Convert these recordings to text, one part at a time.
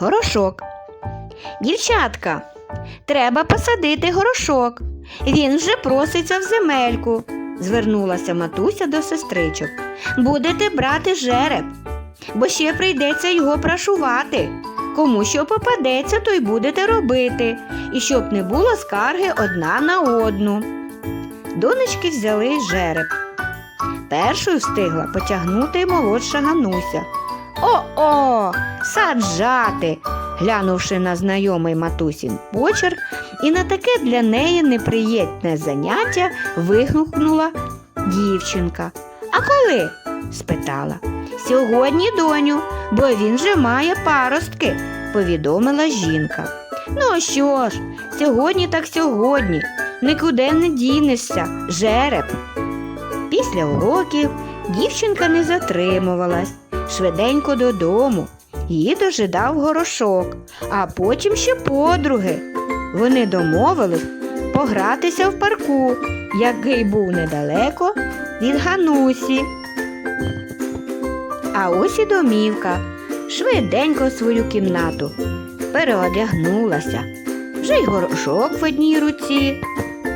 горошок. Дівчатка, треба посадити горошок. Він вже проситься в земельку, звернулася матуся до сестричок. Будете брати жереб, бо ще прийдеться його прашувати. Кому що попадеться, то й будете робити, і щоб не було скарги одна на одну. Донечки взяли жереб. Першою встигла потягнути молодша Гануся. О-о, саджати, глянувши на знайомий матусін почерк, і на таке для неї неприємне заняття вигукнула дівчинка. А коли? спитала. Сьогодні, доню, бо він же має паростки, повідомила жінка. Ну що ж, сьогодні так сьогодні, нікуди не дінешся, жереб. Після уроків дівчинка не затримувалась, швиденько додому. Її дожидав горошок, а потім ще подруги. Вони домовились погратися в парку, який був недалеко від Ганусі. А ось і домівка, швиденько свою кімнату, переодягнулася. Вже й горошок в одній руці,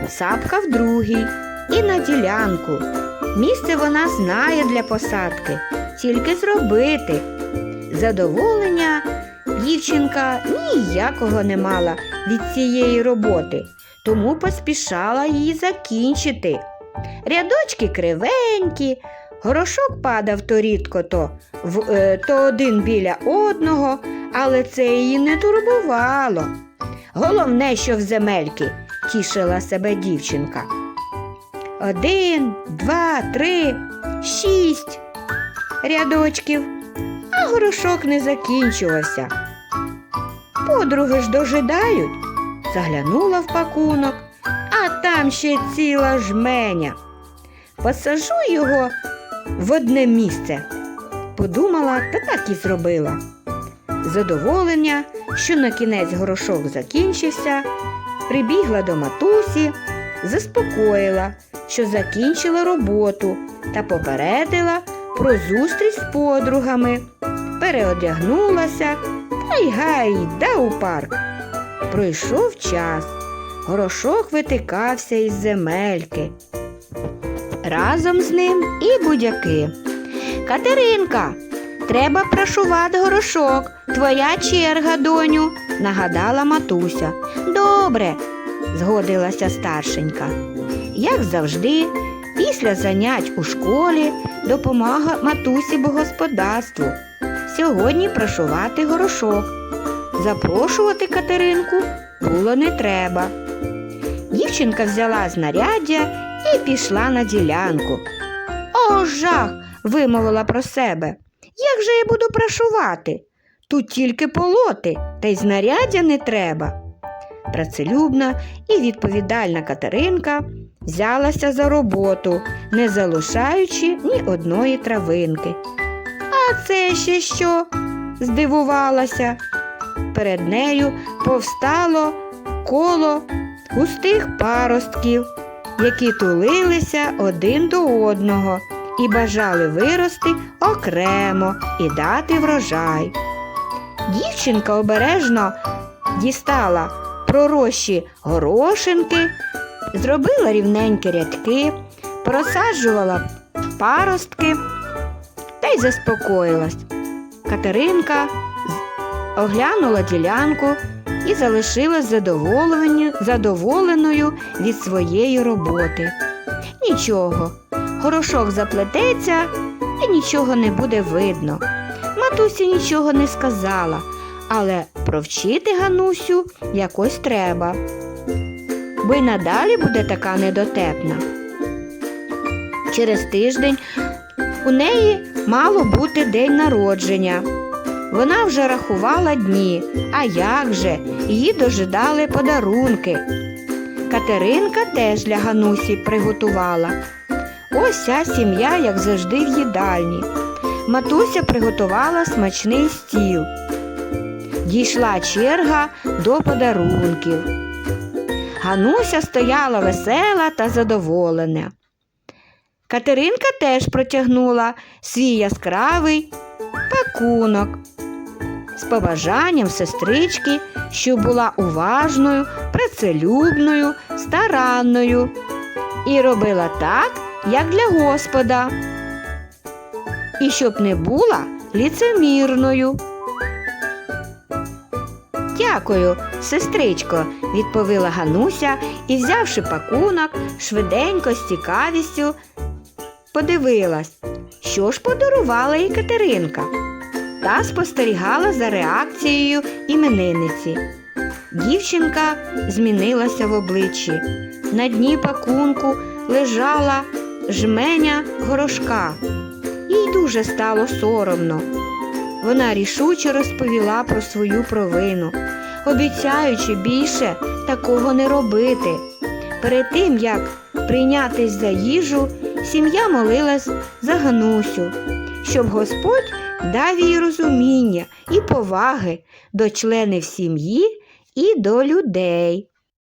сапка в другій і на ділянку. Місце вона знає для посадки, тільки зробити. Задоволення дівчинка ніякого не мала від цієї роботи, тому поспішала її закінчити. Рядочки кривенькі, горошок падав то рідко, то, в, е, то один біля одного, але це її не турбувало. Головне, що в земельки тішила себе дівчинка. Один, два, три, шість рядочків, а горошок не закінчувався. Подруги ж дожидають, заглянула в пакунок, а там ще ціла жменя. Посажу його в одне місце. Подумала та так і зробила. Задоволення, що на кінець горошок закінчився, прибігла до матусі, заспокоїла, що закінчила роботу та попередила про зустріч з подругами. Переодягнулася та й гайда у парк. Пройшов час. Горошок витикався із земельки. Разом з ним і будяки. Катеринка, треба прошувати горошок. Твоя черга, доню, нагадала матуся. Добре, згодилася старшенька. Як завжди, після занять у школі допомога матусі по господарству. Сьогодні прошувати горошок. Запрошувати Катеринку було не треба. Дівчинка взяла знаряддя і пішла на ділянку. О, жах! вимовила про себе. Як же я буду прашувати? Тут тільки полоти, та й знаряддя не треба. Працелюбна і відповідальна Катеринка взялася за роботу, не залишаючи ні одної травинки. А це ще що? здивувалася. Перед нею повстало коло густих паростків, які тулилися один до одного і бажали вирости окремо і дати врожай. Дівчинка обережно дістала пророщі горошинки, зробила рівненькі рядки, просаджувала паростки та й заспокоїлась. Катеринка оглянула ділянку і залишилась задоволеною, від своєї роботи. Нічого, горошок заплететься і нічого не буде видно. Матусі нічого не сказала, але провчити Ганусю якось треба, бо й надалі буде така недотепна. Через тиждень у неї мало бути день народження. Вона вже рахувала дні, а як же, її дожидали подарунки. Катеринка теж для Ганусі приготувала. Ось ця сім'я, як завжди, в їдальні. Матуся приготувала смачний стіл. Дійшла черга до подарунків. Гануся стояла весела та задоволена. Катеринка теж протягнула свій яскравий пакунок. з побажанням сестрички, щоб була уважною, працелюбною, старанною і робила так, як для Господа. І щоб не була ліцемірною. Дякую, сестричко, відповіла Гануся і, взявши пакунок, швиденько з цікавістю подивилась, що ж подарувала їй Катеринка. Та спостерігала за реакцією іменинниці. Дівчинка змінилася в обличчі. На дні пакунку лежала жменя горошка. Їй дуже стало соромно. Вона рішуче розповіла про свою провину, обіцяючи більше такого не робити. Перед тим, як прийнятись за їжу, сім'я молилась за Ганусю, щоб Господь дав їй розуміння і поваги до членів сім'ї і до людей.